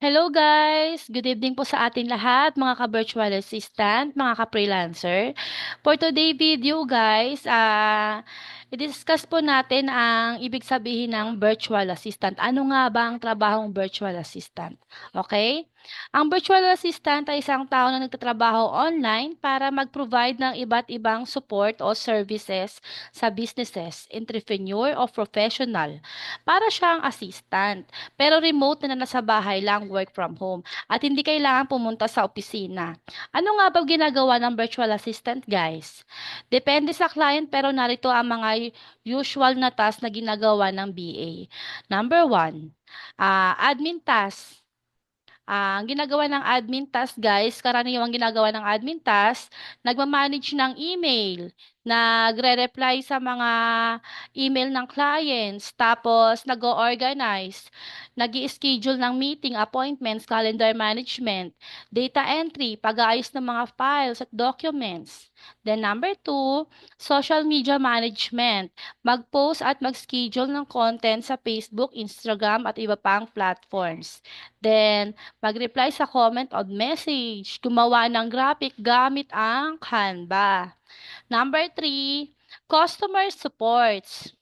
Hello guys! Good evening po sa atin lahat, mga ka-virtual assistant, mga ka-freelancer. For today video guys, ah i-discuss po natin ang ibig sabihin ng virtual assistant. Ano nga ba ang trabahong virtual assistant? Okay? Ang virtual assistant ay isang tao na nagtatrabaho online para mag-provide ng iba't ibang support o services sa businesses, entrepreneur o professional. Para siyang assistant, pero remote na nasa bahay lang work from home at hindi kailangan pumunta sa opisina. Ano nga ba ginagawa ng virtual assistant guys? Depende sa client pero narito ang mga usual na task na ginagawa ng BA. Number one, uh, admin task Ang ginagawa ng admin task guys, karaniwang ginagawa ng admin task, nagmamanage ng email, nagre-reply sa mga email ng clients, tapos nag-organize, nag schedule ng meeting, appointments, calendar management, data entry, pag-aayos ng mga files at documents. Then number two, social media management. Mag-post at mag-schedule ng content sa Facebook, Instagram at iba pang platforms. Then, mag-reply sa comment o message. Gumawa ng graphic gamit ang Canva. Number three, customer supports.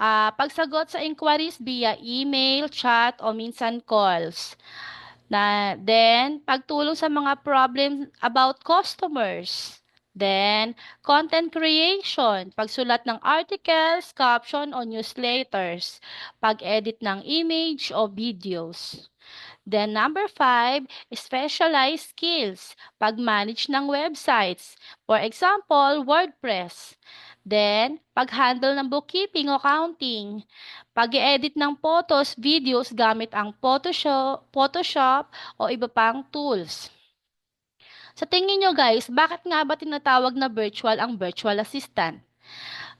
Uh, pagsagot sa inquiries via email, chat, o minsan calls. Na, then, pagtulong sa mga problems about customers. Then, content creation, pagsulat ng articles, caption o newsletters, pag-edit ng image o videos. Then number five, specialized skills, pag-manage ng websites. For example, WordPress. Then, pag-handle ng bookkeeping o accounting. Pag-edit ng photos, videos gamit ang Photoshop, Photoshop o iba pang tools. Sa tingin nyo guys, bakit nga ba tinatawag na virtual ang virtual assistant?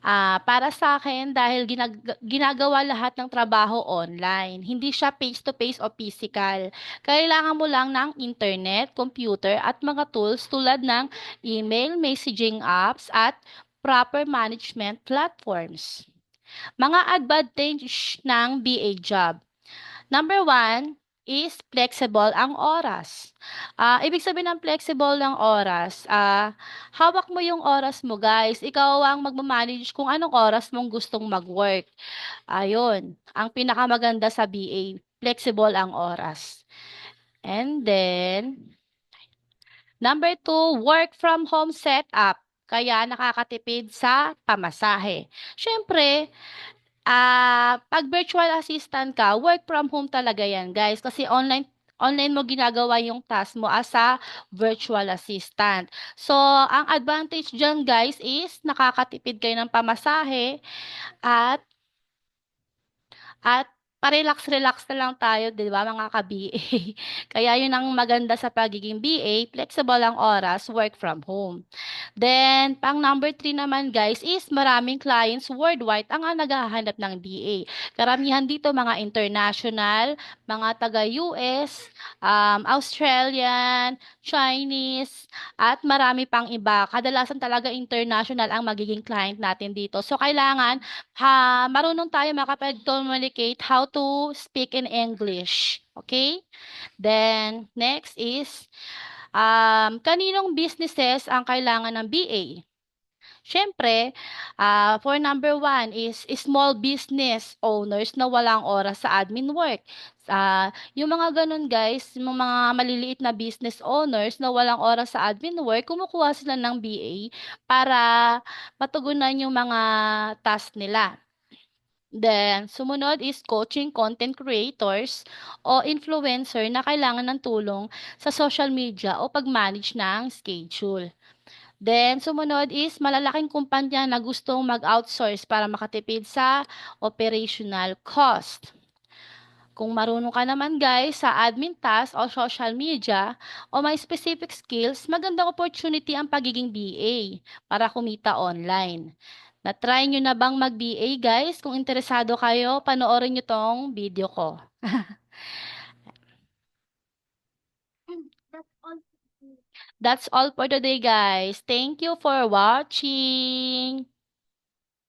Uh, para sa akin, dahil ginag- ginagawa lahat ng trabaho online. Hindi siya face-to-face o physical. Kailangan mo lang ng internet, computer, at mga tools tulad ng email, messaging apps, at proper management platforms. Mga advantage ng BA job. Number one, is flexible ang oras. Uh, ibig sabihin ng flexible ng oras, uh, hawak mo yung oras mo guys. Ikaw ang magmamanage kung anong oras mong gustong mag-work. Ayun, ang pinakamaganda sa BA, flexible ang oras. And then, number two, work from home setup. Kaya nakakatipid sa pamasahe. Siyempre, Ah, 'pag virtual assistant ka, work from home talaga 'yan, guys. Kasi online online mo ginagawa yung task mo as a virtual assistant. So, ang advantage diyan, guys, is nakakatipid kayo ng pamasahe at at pa-relax-relax na lang tayo, 'di ba, mga ka-BA. Kaya 'yun ang maganda sa pagiging BA, flexible ang oras, work from home. Then, pang number 3 naman guys is maraming clients worldwide ang naghahanap ng BA. Karamihan dito mga international, mga taga-US, um, Australian, Chinese, at marami pang iba. Kadalasan talaga international ang magiging client natin dito. So, kailangan ha, marunong tayo makapag-communicate how to speak in English. Okay? Then, next is, um, kaninong businesses ang kailangan ng BA? Siyempre, uh, for number one is small business owners na walang oras sa admin work. Uh, yung mga ganun guys, yung mga maliliit na business owners na walang oras sa admin work, kumukuha sila ng BA para matugunan yung mga task nila. Then, sumunod is coaching content creators o influencer na kailangan ng tulong sa social media o pag-manage ng schedule. Then, sumunod is malalaking kumpanya na gustong mag-outsource para makatipid sa operational cost. Kung marunong ka naman guys sa admin task o social media o may specific skills, magandang opportunity ang pagiging BA para kumita online. Na-try nyo na bang mag-BA guys? Kung interesado kayo, panoorin nyo tong video ko. That's all for today guys. Thank you for watching.